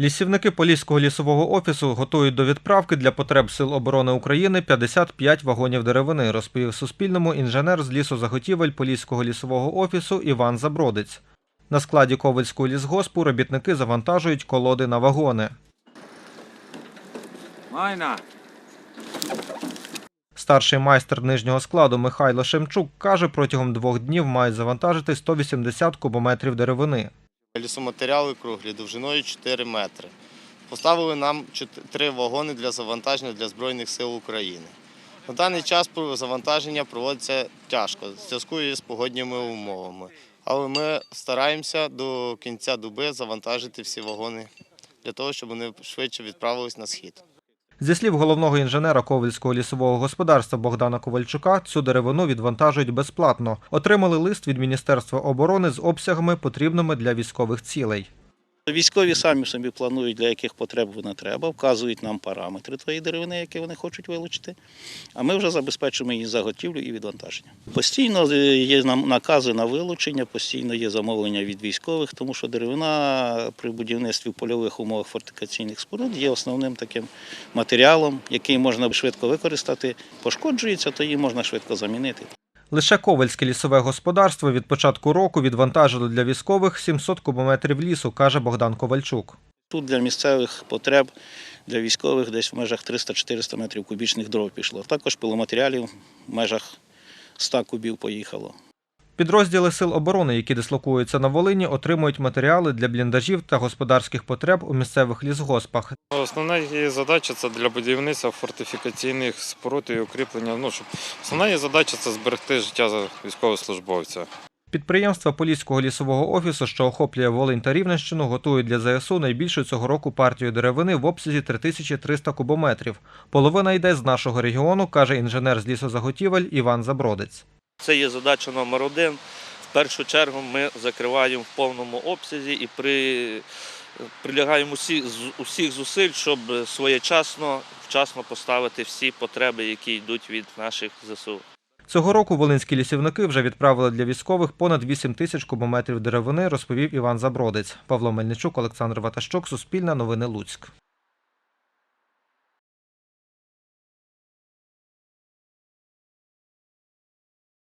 Лісівники Поліського лісового офісу готують до відправки для потреб Сил оборони України 55 вагонів деревини, розповів Суспільному інженер з лісозаготівель Поліського лісового офісу Іван Забродець. На складі Ковальського лісгоспу робітники завантажують колоди на вагони. Майна. Старший майстер нижнього складу Михайло Шемчук каже, протягом двох днів мають завантажити 180 кубометрів деревини. Лісоматеріали круглі довжиною 4 метри. Поставили нам три вагони для завантаження для Збройних сил України. На даний час завантаження проводиться тяжко в зв'язку із погодніми умовами. Але ми стараємося до кінця доби завантажити всі вагони для того, щоб вони швидше відправились на схід. Зі слів головного інженера Ковальського лісового господарства Богдана Ковальчука, цю деревину відвантажують безплатно. Отримали лист від Міністерства оборони з обсягами, потрібними для військових цілей. Військові самі собі планують, для яких потреб вона треба, вказують нам параметри тої деревини, які вони хочуть вилучити. А ми вже забезпечуємо її заготівлю і відвантаження. Постійно е, є нам накази на вилучення, постійно є замовлення від військових, тому що деревина при будівництві в польових умовах фортифікаційних споруд є основним таким матеріалом, який можна швидко використати. Пошкоджується, то її можна швидко замінити. Лише Ковальське лісове господарство від початку року відвантажило для військових 700 кубометрів лісу, каже Богдан Ковальчук. Тут для місцевих потреб для військових десь в межах 300-400 метрів кубічних дров пішло. Також пиломатеріалів в межах 100 кубів поїхало. Підрозділи сил оборони, які дислокуються на Волині, отримують матеріали для бліндажів та господарських потреб у місцевих лісгоспах. Основна її задача це для будівництва фортифікаційних споруд і укріплення. Ну, щоб основна її задача це зберегти життя військовослужбовця. Підприємства Поліського лісового офісу, що охоплює Волинь та Рівненщину, готують для ЗСУ найбільшу цього року партію деревини в обсязі 3300 кубометрів. Половина йде з нашого регіону, каже інженер з лісозаготівель Іван Забродець. Це є задача номер один. В першу чергу ми закриваємо в повному обсязі і при, прилягаємо усі, усіх зусиль, щоб своєчасно, вчасно поставити всі потреби, які йдуть від наших ЗСУ. Цього року волинські лісівники вже відправили для військових понад 8 тисяч кубометрів деревини, розповів Іван Забродець. Павло Мельничук, Олександр Ватащук, Суспільне новини Луцьк.